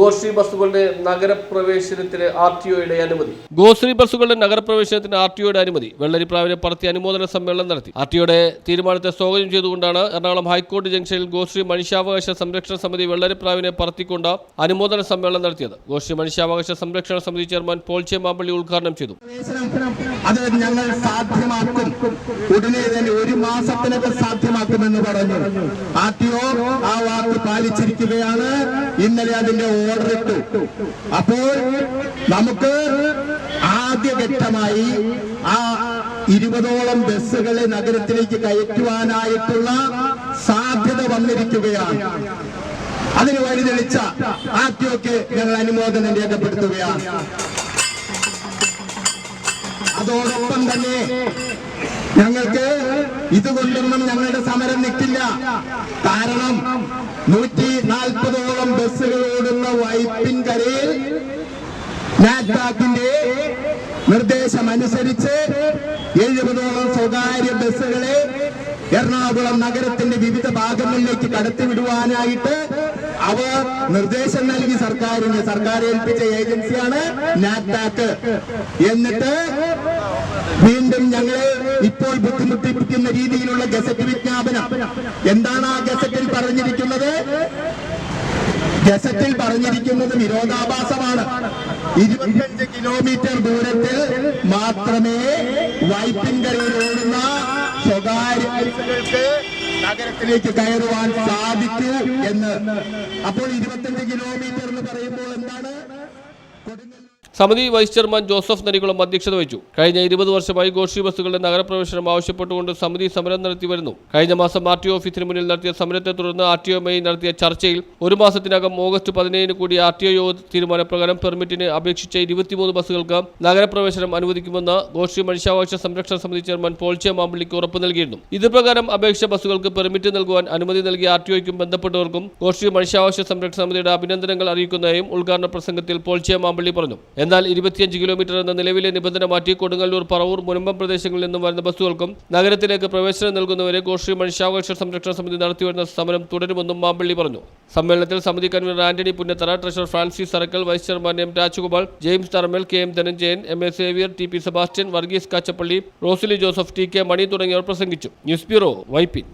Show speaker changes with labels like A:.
A: Goshree ബസ്സുകളുടെ നഗരപ്രവേശനത്തിന് R T ഒയുടെ അനുമതി. ഗോശ്രീ ബസ്സുകളുടെ നഗരപ്രവേശനത്തിന് ആർ ടി ഒയുടെ അനുമതി. വെള്ളരിപ്രാവിനെ പറത്തി അനുമോദന സമ്മേളനം നടത്തി. ആർ ടി ഒയുടെ തീരുമാനത്തെ സ്വാഗതം ചെയ്തുകൊണ്ടാണ് എറണാകുളം ഹൈക്കോടതി ജംഗ്ഷനിൽ ഗോശ്രീ മനുഷ്യാവകാശ സംരക്ഷണ സമിതി വെള്ളരിപ്രാവിനെ പറത്തിക്കൊണ്ട് അനുമോദന സമ്മേളനം നടത്തിയത്. ഗോശ്രീ മനുഷ്യാവകാശ സംരക്ഷണ സമിതി ചെയർമാൻ പോൾ ചെ മാമ്പള്ളി ഉദ്ഘാടനം ചെയ്തു.
B: അത് ഞങ്ങൾ സാധ്യമാക്കും. ഉടനെ തന്നെ ഒരു മാസത്തിനൊക്കെ സാധ്യമാക്കുമെന്ന് പറഞ്ഞു. ആർ ടി ഒ ആ വാക്ക് പാലിച്ചിരിക്കുകയാണ്. ഇന്നലെ അതിന്റെ ഓർഡർ ഇട്ടു. അപ്പോൾ നമുക്ക് ആദ്യഘട്ടമായി ആ ഇരുപതോളം ബസ്സുകളെ നഗരത്തിലേക്ക് കയറ്റുവാനായിട്ടുള്ള സാധ്യത വന്നിരിക്കുകയാണ്. അതിന് വഴിതെളിച്ച ആദ്യമൊക്കെ ഞങ്ങൾ അനുമോദനം രേഖപ്പെടുത്തുകയാണ്. അതോടൊപ്പം തന്നെ ഞങ്ങൾക്ക് ഇതുകൊണ്ടൊന്നും ഞങ്ങളുടെ സമരം നിൽക്കില്ല. കാരണം നൂറ്റി നാൽപ്പതോളം ബസ്സുകളോടുള്ള വൈപ്പിൻകരയിൽ നാറ്റാക്കിന്റെ നിർദ്ദേശമനുസരിച്ച് എഴുപതോളം സ്വകാര്യ ബസ്സുകളെ എറണാകുളം നഗരത്തിന്റെ വിവിധ ഭാഗങ്ങളിലേക്ക് കടത്തിവിടുവാനായിട്ട് അവർ നിർദ്ദേശം നൽകി സർക്കാരിന് സർക്കാർ ഏൽപ്പിച്ച ഏജൻസിയാണ് നാറ്റാക്ക് എന്നിട്ട് വീണ്ടും ഞങ്ങളെ ഇപ്പോൾ ബുദ്ധിമുട്ടിപ്പിക്കുന്ന രീതിയിലുള്ള ഗസറ്റ് വിജ്ഞാപനം. എന്താണ് ആ ഗസറ്റിൽ പറഞ്ഞിരിക്കുന്നത്? ഗസറ്റിൽ പറഞ്ഞിരിക്കുന്നത് വിരോധാഭാസമാണ്. ഇരുപത്തിയഞ്ച് കിലോമീറ്റർ ദൂരത്തിൽ മാത്രമേ വൈപ്പിൻകരയിൽ ഓടുന്ന സ്വകാര്യ ബസ്സുകൾക്ക് നഗരത്തിലേക്ക് കയറുവാൻ സാധിക്കൂ എന്ന്. അപ്പോൾ ഇരുപത്തിയഞ്ച് കിലോമീറ്റർ എന്ന് പറയുമ്പോൾ എന്താണ്? കൊടുങ്ങല്ലൂർ
A: സമിതി വൈസ് ചെയർമാൻ ജോസഫ് നരികുളം അധ്യക്ഷത വഹിച്ചു. കഴിഞ്ഞ ഇരുപത് വർഷമായി ഗോഷി ബസ്സുകളുടെ നഗരപ്രവേശനം ആവശ്യപ്പെട്ടുകൊണ്ട് സമിതി സമരം നടത്തി വരുന്നു. കഴിഞ്ഞ മാസം ആർ ടി ഓഫീസിന് മുന്നിൽ നടത്തിയ സമരത്തെ തുടർന്ന് ആർ ടി ഒയുമായി നടത്തിയ ചർച്ചയിൽ ഒരു മാസത്തിനകം ഓഗസ്റ്റ് പതിനേഴിന് കൂടി ആർ ടി ഒ യോഗ തീരുമാനപ്രകാരം പെർമിറ്റിന് അപേക്ഷിച്ച ഇരുപത്തിമൂന്ന് ബസ്സുകൾക്ക് നഗരപ്രവേശനം അനുവദിക്കുമെന്ന് ഗോഷി മനുഷ്യാവകാശ സംരക്ഷണ സമിതി ചെയർമാൻ പോൾച്ചെ മാമ്പള്ളിക്ക് ഉറപ്പ് നൽകിയിരുന്നു. ഇതുപ്രകാരം അപേക്ഷ ബസ്സുകൾക്ക് പെർമിറ്റ് നൽകുവാൻ അനുമതി നൽകിയ ആർ ടി ഒയ്ക്കും ബന്ധപ്പെട്ടവർക്കും ഗോഷി മനുഷ്യാവകാശ സംരക്ഷണ സമിതിയുടെ അഭിനന്ദനങ്ങൾ അറിയിക്കുന്നതായും ഉദ്ഘാടന പ്രസംഗത്തിൽ പോൾച്ചെ മാമ്പള്ളി പറഞ്ഞു. എന്നാൽ ഇരുപത്തിയഞ്ച് കിലോമീറ്റർ എന്ന നിലവിലെ നിബന്ധന മാറ്റി കൊടുങ്ങല്ലൂർ പറവൂർ മുനമ്പം പ്രദേശങ്ങളിൽ നിന്നും വരുന്ന ബസ്സുകൾക്കും നഗരത്തിലേക്ക് പ്രവേശനം നൽകുന്നവരെ ഗോഷ്ഠി മനുഷ്യാവകാശ സംരക്ഷണ സമിതി നടത്തിവരുന്ന സമരം തുടരുമെന്നും മാമ്പള്ളി പറഞ്ഞു. സമ്മേളനത്തിൽ സമിതി convener Antony Punnathara treasurer Francis Sarkkal vice chairman M Rajagopal James Tharamal K M Dhananjayan M S Xavier T P Sebastian Varghese Kachappilly Rosily Joseph T K Mani തുടങ്ങിയവർ പ്രസംഗിച്ചു. News bureau Vypin.